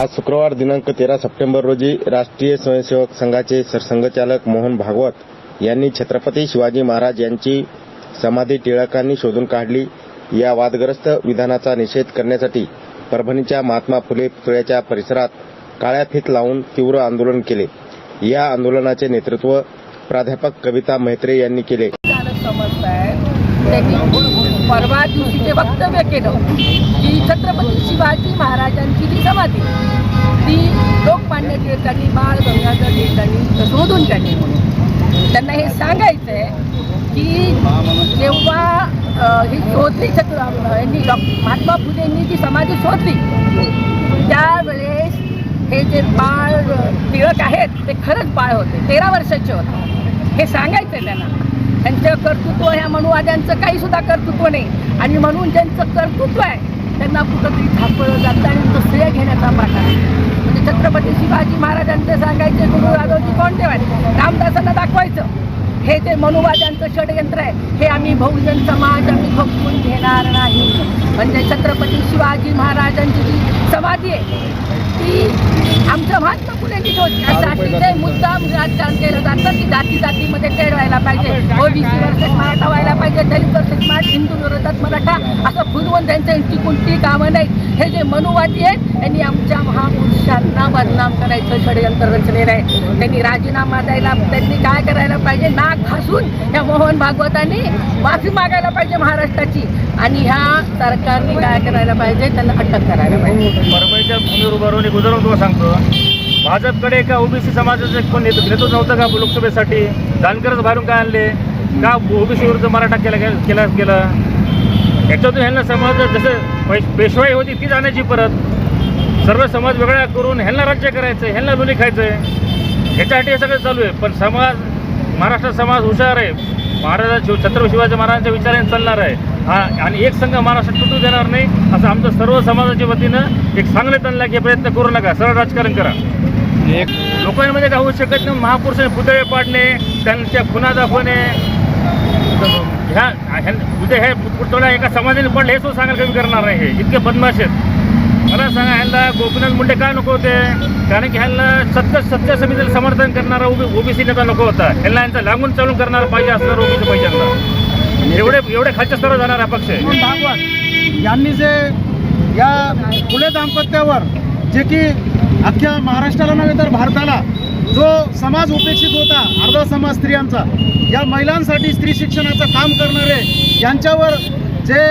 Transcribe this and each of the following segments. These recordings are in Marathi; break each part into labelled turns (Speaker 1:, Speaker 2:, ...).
Speaker 1: आज शुक्रवार दिनांक तेरा सप्टेंबर रोजी राष्ट्रीय स्वयंसेवक संघाचे सरसंघचालक मोहन भागवत यांनी छत्रपती शिवाजी महाराज यांची समाधी टिळकांनी शोधून काढली या वादग्रस्त विधानाचा निषेध करण्यासाठी परभणीच्या महात्मा फुले पुतळ्याच्या परिसरात काळ्या फित लावून तीव्र आंदोलन केले या आंदोलनाचे नेतृत्व प्राध्यापक कविता मैत्रे यांनी केले
Speaker 2: त्यांनी परवा दिवशी जे वक्तव्य केलं की छत्रपती शिवाजी महाराजांची जी समाधी ती लोकमान्य टिळकांनी बाळ गंगाधर टिळकांनी शोधून काढली म्हणून त्यांना हे सांगायचं आहे की जेव्हा ही शोधली छत्र यांनी महात्मा फुलेंनी जी समाधी शोधली त्यावेळेस हे जे बाळ टिळक आहेत ते खरंच बाळ होते तेरा वर्षाचे होते हे सांगायचं आहे त्यांना त्यांचं कर्तृत्व ह्या मनुवाद्यांचं काही सुद्धा कर्तृत्व नाही आणि म्हणून ज्यांचं कर्तृत्व आहे त्यांना कुठंतरी थापवलं जातं आणि तो श्रेय घेण्याचा प्रकार म्हणजे छत्रपती शिवाजी महाराजांचं सांगायचे गुरु राघवजी कोणते आहेत रामदासांना दाखवायचं हे ते मनुवाद्यांचं षडयंत्र आहे हे आम्ही बहुजन समाज आम्ही बघून घेणार नाही म्हणजे छत्रपती शिवाजी महाराजांची जी समाधी आहे ती आमचं महात्मा फुलेची होती ते मुद्दाम राजकारण केलं जातं की जाती जातीमध्ये तेढ व्हायला पाहिजे ओबीसी वर्षात मराठा व्हायला पाहिजे दलित वर्षात मराठा हिंदू विरोधात मराठा असं फुलवून त्यांच्या कोणती कामं नाही हे जे मनुवादी आहेत त्यांनी आमच्या महापुरुषांना बदनाम करायचं षडयंत्र रचलेलं आहे त्यांनी राजीनामा द्यायला त्यांनी काय करायला पाहिजे नाक घासून या मोहन भागवतांनी माफी मागायला पाहिजे महाराष्ट्र महाराष्ट्राची आणि ह्या सरकारने काय करायला पाहिजे त्यांना अटक करायला पाहिजे
Speaker 3: परभणीच्या सांगतो भाजपकडे एका ओबीसी समाजाचं कोण नेतो नेतोच नव्हतं का लोकसभेसाठी जानकरच बाहेरून काय आणले का ओबीसी विरुद्ध मराठा केला केला गेला ह्याच्यातून ह्यांना समाज जसं पेशवाई होती ती जाण्याची परत सर्व समाज वेगळा करून ह्यांना राज्य करायचं ह्यांना लोणी खायचं ह्याच्यासाठी हे सगळं चालू आहे पण समाज महाराष्ट्र समाज हुशार आहे महाराजा शिव छत्रपती शिवाजी महाराजांच्या विचाराने चालणार आहे हा आणि एक संघ महाराष्ट्रात तुटू देणार नाही असं आमचं सर्व समाजाच्या वतीनं एक चांगले की प्रयत्न करू नका सरळ राजकारण करा एक लोकांमध्ये काय होऊ शकत नाही महापुरुषांनी पुतळे पाडणे त्यांच्या खुना दाखवणे ह्या उद्या हे पुतळ्या एका समाजाने पडले हे सुद्धा सांगायला कमी करणार नाही हे इतके बदमाश आहेत मला सांगा ह्यांना गोपीनाथ मुंडे काय नको होते कारण की ह्यांना सत्य सत्य समितीला समर्थन करणारा ओबीसी नेता नको होता ह्यांना यांचा लागून चालून करणारा पाहिजे असणार ओबीसी पाहिजे एवढे एवढे खालच्या स्तरावर जाणारा पक्ष
Speaker 4: भागवत यांनी जे या फुले दाम्पत्यावर जे की अख्ख्या महाराष्ट्राला नव्हे तर भारताला जो समाज उपेक्षित होता अर्धा समाज स्त्रियांचा या महिलांसाठी स्त्री शिक्षणाचं काम करणारे यांच्यावर जे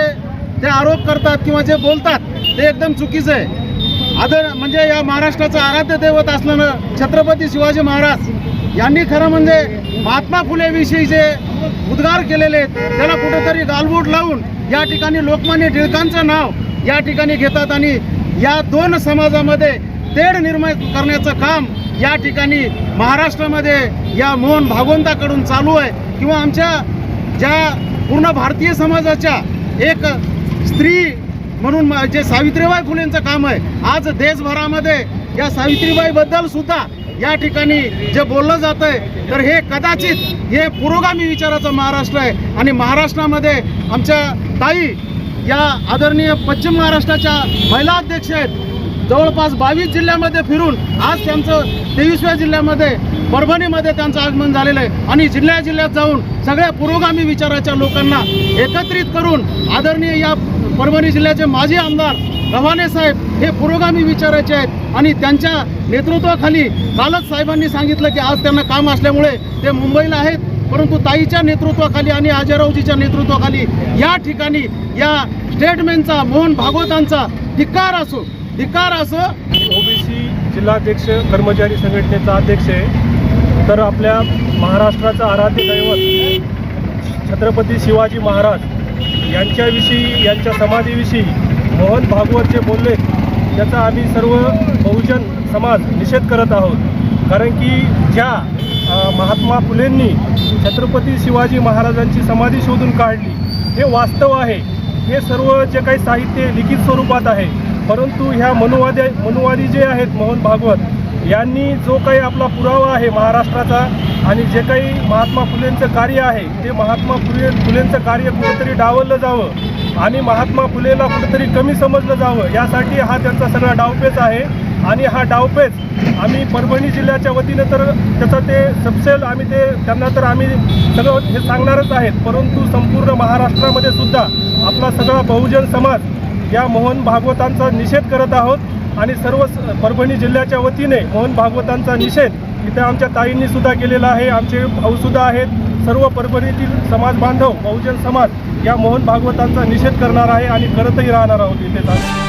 Speaker 4: ते आरोप करतात किंवा जे बोलतात ते एकदम चुकीचं आहे आदर म्हणजे या महाराष्ट्राचं आराध्य दैवत असल्यानं छत्रपती शिवाजी महाराज यांनी खरं म्हणजे महात्मा फुलेविषयी जे उद्गार केलेले आहेत त्याला कुठेतरी गालबोट लावून या ठिकाणी लोकमान्य टिळकांचं नाव या ठिकाणी घेतात आणि या दोन समाजामध्ये तेढ निर्माण करण्याचं काम या ठिकाणी महाराष्ट्रामध्ये या मोहन भागवंताकडून चालू आहे किंवा आमच्या ज्या पूर्ण भारतीय समाजाच्या एक स्त्री म्हणून जे सावित्रीबाई फुलेंचं काम आहे आज देशभरामध्ये या सावित्रीबाईबद्दल सुद्धा या ठिकाणी जे बोललं जात आहे तर हे कदाचित हे पुरोगामी विचाराचं महाराष्ट्र आहे आणि महाराष्ट्रामध्ये आमच्या ताई या आदरणीय पश्चिम महाराष्ट्राच्या महिला अध्यक्ष आहेत जवळपास बावीस जिल्ह्यामध्ये फिरून आज त्यांचं तेवीसव्या जिल्ह्यामध्ये परभणीमध्ये त्यांचं आगमन झालेलं आहे आणि जिल्ह्या जिल्ह्यात जाऊन सगळ्या पुरोगामी विचाराच्या लोकांना एकत्रित करून आदरणीय या परभणी जिल्ह्याचे माजी आमदार रवाने साहेब हे पुरोगामी विचारायचे आहेत आणि त्यांच्या नेतृत्वाखाली कालच साहेबांनी सांगितलं की आज त्यांना काम असल्यामुळे ते मुंबईला आहेत परंतु ताईच्या नेतृत्वाखाली आणि आजयरावजीच्या नेतृत्वाखाली या ठिकाणी या स्टेटमेंटचा मोहन भागवतांचा धिकार असो धिकार असो
Speaker 5: ओबीसी जिल्हाध्यक्ष कर्मचारी संघटनेचा अध्यक्ष आहे तर आपल्या महाराष्ट्राचा आराध्य दैवत छत्रपती शिवाजी महाराज यांच्याविषयी यांच्या समाधीविषयी मोहन भागवत जे बोलले त्याचा आम्ही सर्व बहुजन समाज निषेध करत आहोत कारण की ज्या महात्मा फुलेंनी छत्रपती शिवाजी महाराजांची समाधी शोधून काढली हे वास्तव आहे हे सर्व जे काही साहित्य लिखित स्वरूपात आहे परंतु ह्या मनुवादी मनुवादी जे आहेत मोहन भागवत यांनी जो काही आपला पुरावा आहे महाराष्ट्राचा आणि जे काही महात्मा फुलेंचं कार्य आहे ते महात्मा फुले फुलेंचं कार्य कुठेतरी डावललं जावं आणि महात्मा फुलेला कुठेतरी कमी समजलं जावं यासाठी हा त्यांचा सगळा डावपेच आहे आणि हा डावपेच आम्ही परभणी जिल्ह्याच्या वतीनं तर त्याचं ते सबसेल आम्ही ते त्यांना तर आम्ही सगळं हे सांगणारच आहेत परंतु संपूर्ण महाराष्ट्रामध्ये सुद्धा आपला सगळा बहुजन समाज या मोहन भागवतांचा निषेध करत आहोत आणि सर्व परभणी जिल्ह्याच्या वतीने मोहन भागवतांचा निषेध इथे आमच्या ताईंनीसुद्धा केलेला आहे आमचे भाऊसुद्धा आहेत सर्व परभणीतील समाज बांधव बहुजन समाज या मोहन भागवतांचा निषेध करणार आहे आणि करतही राहणार आहोत इथे